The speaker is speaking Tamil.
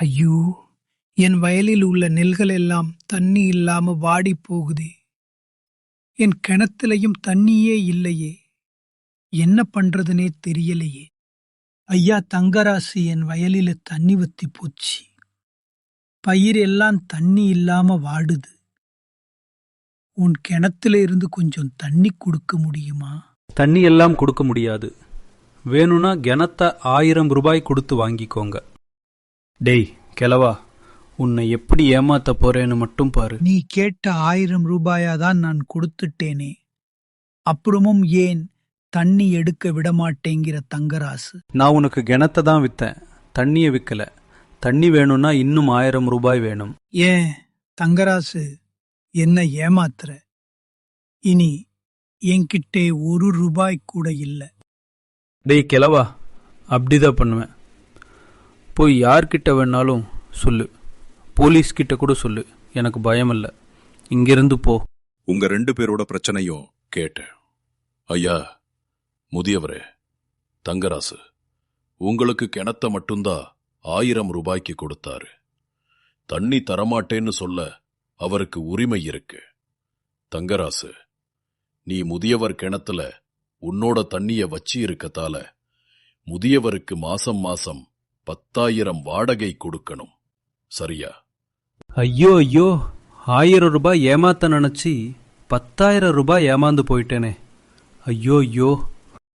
ஐயோ என் வயலில் உள்ள நெல்கள் எல்லாம் தண்ணி இல்லாம வாடி போகுதே. என் கிணத்துலையும் தண்ணியே இல்லையே. என்ன பண்றதுனே தெரியலையே. ஐயா தங்கராசு என் வயலில தண்ணி வத்தி போச்சு. பயிர் எல்லாம் தண்ணி இல்லாம வாடுது. உன் கிணத்துல இருந்து கொஞ்சம் தண்ணி கொடுக்க முடியுமா? தண்ணி எல்லாம் கொடுக்க முடியாது. வேணும்னா கிணத்த ஆயிரம் ரூபாய் கொடுத்து வாங்கிக்கோங்க. டேய் கிழவா உன்னை எப்படி ஏமாத்த போறேன்னு மட்டும் பாரு. நீ கேட்ட ஆயிரம் ரூபாயாதான் நான் கொடுத்துட்டேனே. அப்புறமும் ஏன் தண்ணி எடுக்க விடமாட்டேங்கிற தங்கராசு? நான் உனக்கு கிணத்த தான் வித்தேன். தண்ணியை விற்கல தண்ணி வேணும்னா இன்னும் ஆயிரம் ரூபாய் வேணும். ஏன் தங்கராசு என்ன ஏமாத்துற? இனி என்கிட்டே ஒரு ரூபாய் கூட இல்ல. டேய் கிழவா அப்படிதான் பண்ணுவேன். போய் யார்கிட்ட வேணாலும் சொல்லு. போலீஸ்கிட்ட கூட சொல்லு. எனக்கு பயம் இல்லை இங்கிருந்து போ. உங்க ரெண்டு பேரோட பிரச்சனையும் கேட்டேன். ஐயா முதியவரே தங்கராசு உங்களுக்கு கிணத்த மட்டும்தான் ஆயிரம் ரூபாய்க்கு கொடுத்தாரு. தண்ணி தரமாட்டேன்னு சொல்ல அவருக்கு உரிமை இருக்கு. தங்கராசு நீ முதியவர் கிணத்துல உன்னோட தண்ணிய வச்சு இருக்கத்தால முதியவருக்கு மாசம் மாசம் பத்தாயிரம் வாடகை கொடுக்கணும். சரியா? ஐயோ ஐயோ ஆயிரம் ரூபாய் ஏமாத்த நினைச்சி பத்தாயிரம் ரூபாய் ஏமாந்து போயிட்டேனே. ஐயோ ஐயோ.